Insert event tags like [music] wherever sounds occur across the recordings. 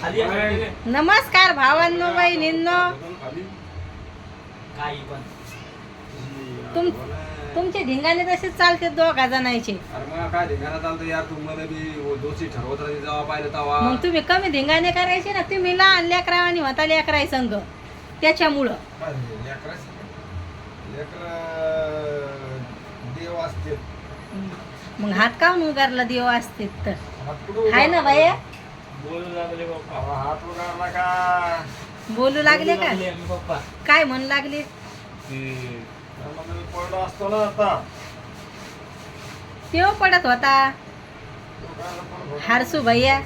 नमस्कार भावांनो बहिणींनो. तुम तुमचे धिंगाणे तसेच चालते दोघा जणांचे अरे मग काय धिंगाणा चालतं यार तू मला बी दोषी ठरवत राहते जेव्हा पाहिलं तेव्हा. मग तुम्ही कमी धिंगाणे करायचे ना तुम्ही लहान लेकरा आणि होता लेकराय संघ. त्याच्यामुळं. काय लेकरं लेकरं देव असते मग हात का उगारला देव असते तर? हाय ना बाया? बोलू लागले पप्पा. अहो, हात उगारला का? बोलू लागले का? बोलू लागले पप्पा. काय म्हणू लागले? पडलो असतो ना आता. तेव पडत होता. हारसू भैया.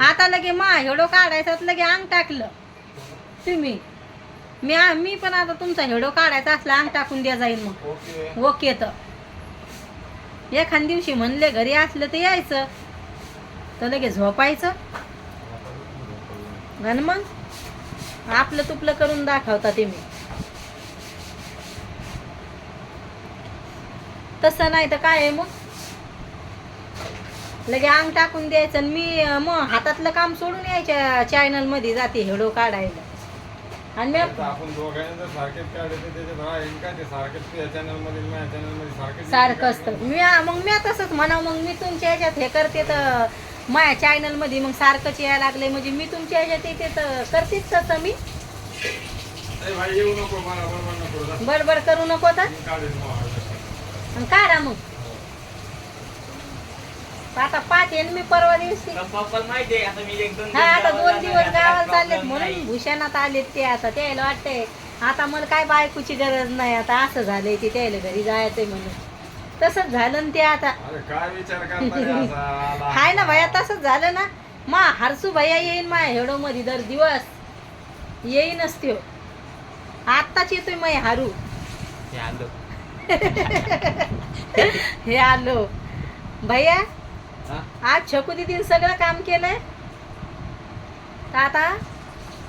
आता लगे मा हेडो काढायचा लगे अंग टाकलं. तुम्ही. मी मी पण आता तुमचा हेडो काढायचा असला अंग टाकून द्या जाईल मग. ओके. ओके तर. एखाद दिवशी म्हणले घरी असलं तर यायचं. तर लगे झोपायचं. आणि मग आपलं तुपलं करून दाखवता ते मी. तसं नाही तर काय आहे मग? लगे अंग टाकून द्यायचं आणि मी मग हातातलं काम सोडून यायच्या चॅनलमध्ये जाते हेडो काढायला आणि आपण दोघांनी सारखं असतं. मी मग मी तसंच म्हणा मग मी तुमच्या ह्याच्यात हे करते तर माझ्या चॅनलमध्ये मग सारखंच यायला लागले म्हणजे मी तुमच्या ह्याच्यात येते तर करतेच तसं मी. बडबड करू नको तर काढेन मग हळद. आणि काढा मग. आता पाच येईन मी परवा दिवशी. पप्पाला माहिती आहे आता मी एक दोन हा आता दोन दिवस गावाला चाललेत म्हणून. भूषणात आलेत ते आता. त्याला वाटतंय आता मला काय बायकोची गरज नाही आता असं झालंय ते त्याला घरी जायचंय म्हणून. तसंच झालं ना ते आता. अरे काय विचार करता असा [laughs] आला? हाय ना भैया तसंच झालं ना. मा हरसू भैया येईन मा हेडो मध्ये दर दिवस. येईनच त्यो. आत्ताच येतोय मै हारू. हे आलो. [laughs] हे आलो. भैया हा? आज छकू दिदीने सगळं काम केलंय? तर आता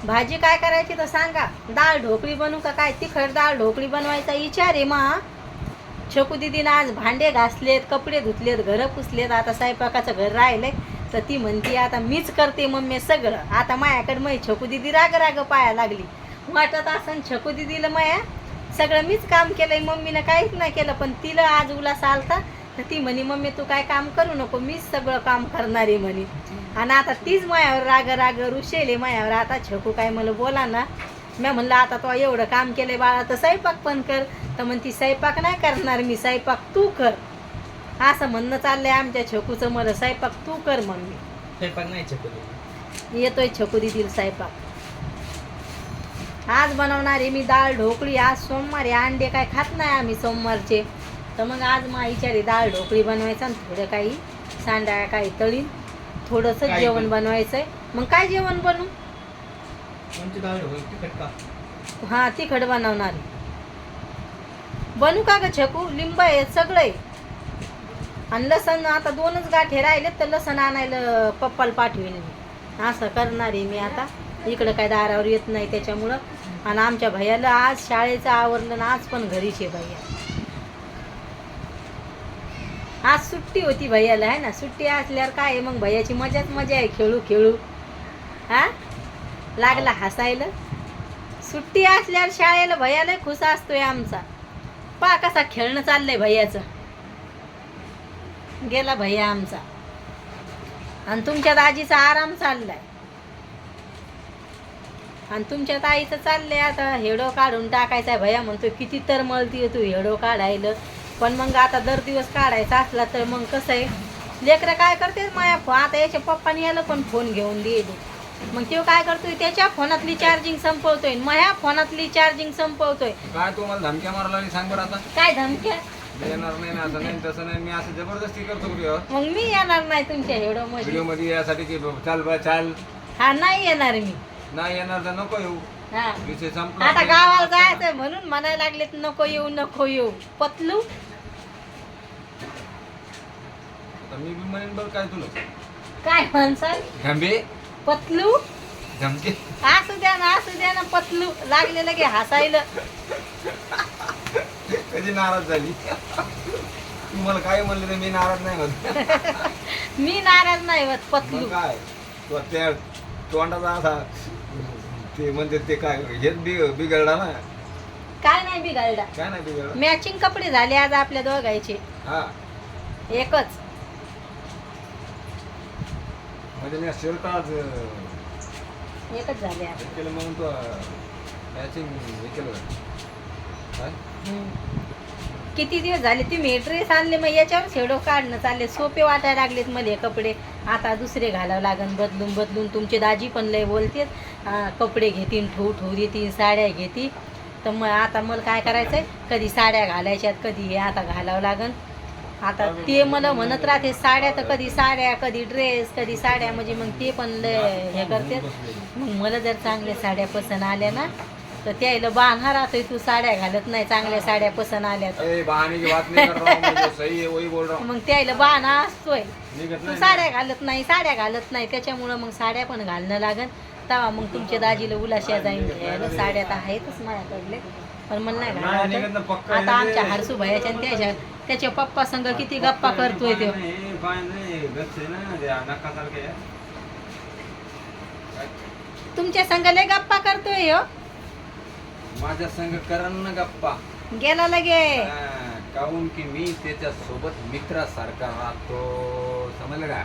भाजी काय करायची तर सांगा. डाळ ढोकळी बनवू का काय? तिखट डाळ ढोकळी बनवायचा विचार आहे मा. छकू दिदीनं आज भांडे घासलेत कपडे धुतलेत घरं पुसलेत. आता स्वयंपाकाचं घर राहिलंय. तर ती म्हणते आता मीच करते मम्मी सगळं. आता मायाकडे मै छकू दिदी राग राग पाया लागली. वाटत असं छकू दिदीला माया सगळं मीच काम केलंय मम्मीनं काहीच नाही केलं पण तिला आज उलासा आलता. तर ती म्हणे मम्मी तू काय काम करू नको मीच सगळं काम करणार आहे म्हणे. आणि आता तीच मायावर राग राग रुशेले मायावर. आता छकू काय मला बोला ना मी म्हणलं आता तो एवढं काम केलंय बाळा तर स्वयंपाक पण कर. तर म्हणती स्वयंपाक नाही करणार मी स्वयंपाक तू कर. असं म्हणणं चाललंय आमच्या छकूचं मला स्वयंपाक तू कर मम्मी. स्वयंपाक नाही चकली येतोय छकू दिदील स्वयंपाक. आज बनवणार मी डाळ ढोकळी आज सोमवार अंडे काय खात नाही आम्ही सोमवारचे. तर मग आज मा विचारी डाळ ढोकळी बनवायचं आणि थोडं काही सांडा काही तळीन थोडंसं जेवण. बनवायचंय. मग काय जेवण बनवू कोणची डाळ ढोकळी? तिखट का हा तिखट बनवणार बनू का ग छकू? लिंब आहे सगळं आहे. आणि लसण आता दोनच गाठे राहिलेत तर लसण आणायला पप्पाला पाठवीन मी. असं करणार आहे मी आता. इकडं काय दारावर येत नाही त्याच्यामुळं. आणि आमच्या भैयाला आज शाळेचं आवरलं ना आज पण घरीच आहे भैया. आज सुट्टी होती भैयाला आहे ना? सुट्टी असल्यावर काय आहे मग? भैयाची मजाच मजा आहे खेळू खेळू. हा? लागला हसायला. सुट्टी असल्यावर शाळेला भैयाला खुश असतोय आमचा. पा कसा खेळणं चाललंय भैयाचं. गेला भैया आमचा. आणि तुमच्या दाजीचा आराम चाललाय. आणि तुमच्या ताईचं चाललंय आता हेडो काढून टाकायचा भैया म्हणतो किती तर मळती तू हेडो काढायला. पण मग आता दर दिवस काढायचा असला तर मग कसं आहे? लेकरं काय करते माया? आता याच्या पप्पाने याला पण फोन घेऊन दिले. मग तो काय करतोय? त्याच्या फोनातली चार्जिंग संपवतोय माझ्या फोनातली चार्जिंग संपवतोय. काय तुम्हाला धमक्या मारला आणि सांग बरं आता. काय धमक्या? येणार नाही ना असं नाही तसं नाही मी असं जबरदस्ती करतो व्हिडिओ मग मी येणार नाही तुमच्या हेडो मध्ये व्हिडिओमध्ये यासाठी की चाल बा चाल. हा नाही येणार मी. नाही येणार तर नको येऊ. हा. विषय संपला. आता गावाला जायचं म्हणून म्हणायला लागलेत नको येऊ नको येऊ. पतलू. आता मी बी म्हणेन बरं काय तुला. काय म्हणसाल? घंबे? पतलू? धमके. असू द्या ना असू द्या ना पतलू. लागले लगे हसायला. कधी नाराज झाली? तू मला काय म्हणले तर मी नाराज नाही होत. मी नाराज नाही होत पतलू. काय? तू त्या तोंडाचा असा ते म्हणजे ते काय हेच बि बिघडला ना. काय नाही बिघडला. काय नाही बिघडला? मॅचिंग कपडे झाले आज आपल्या दोघायचे हा. एकच. म्हणजे मी शर्ट आज एकच झाले हे केलं म्हणून तो मॅचिंग हे केलं काय. किती दिवस झाले? तुम्ही ड्रेस आणले मग याच्यावर शेडो काढणं चालले सोपे वाटायला लागलेत मला हे कपडे. आता दुसरे घालावं लागन बदलून बदलून. तुमचे दाजी पण लय बोलतेत अं, कपडे घेतील ठेवू ठेवू देतील साड्या घेतील तर मग आता मला काय करायचंय? कधी साड्या घालायच्यात कधी हे आता घालावं लागन. आता ते मला म्हणत राहते साड्या तर कधी साड्या कधी ड्रेस कधी साड्या म्हणजे मग ते पण लय हे करते. मग मला जर चांगल्या साड्या पसंत आल्या ना तर त्याला बांधणार राहतोय तू साड्या घालत नाही चांगल्या साड्या पसंत आल्या तर. ए बहाने की बात नहीं कर रहा मैं जो सही वही बोल रहा हूँ मग त्याला बाणा असतोय. तू साड्या घालत नाही साड्या घालत नाही त्याच्यामुळं मग साड्या पण घालणं लागन. तेव्हा मग तुमच्या दाजीला उलाशा जाईन घ्यायला साड्या तर आहेतच माझ्याकडले. पण मला नाही नाही, निघत ना, घालावं पक्का आता आमच्या रे. हरसू भयाच्या त्याच्या त्याच्या पप्पा संग किती गप्पा करतोय तो. तुमच्या संग लय गप्पा करतोय हो. माझ्या संग करण ना गप्पा. गेला लगे. हा, काहून की मी त्याच्या सोबत मित्रासारखा राहतो समजलं का?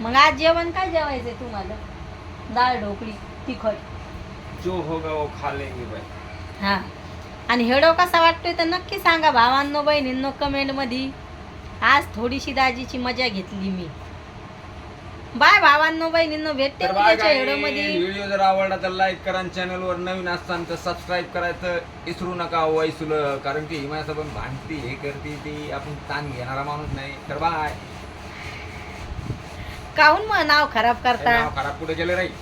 मग आज जेवण काय जेवायचंय तुम्हाला? डाळ ढोकळी तिखट. जो होगा वो खा लेंगे भाई हा. आणि हेडो कसा वाटतोय तर नक्की सांगा भावांनो बहिणींनो कमेंटमध्ये आज थोडीशी दाजीची मजा घेतली मी. बाय भावांनो बहिणींनो भेटते तर उद्याच्या हेडो मध्ये व्हिडिओ जर आवडला तर लाईक करा चॅनल वर नवीन असताना तर सबस्क्राईब करायचं विसरू नका वैसुल कारण की हिमायासोबत भांडती हे करते ती आपण ताण घेणारा माणूस नाही. तर बाय काहून मग नाव खराब करता नाव खराब कुठे गेले राहील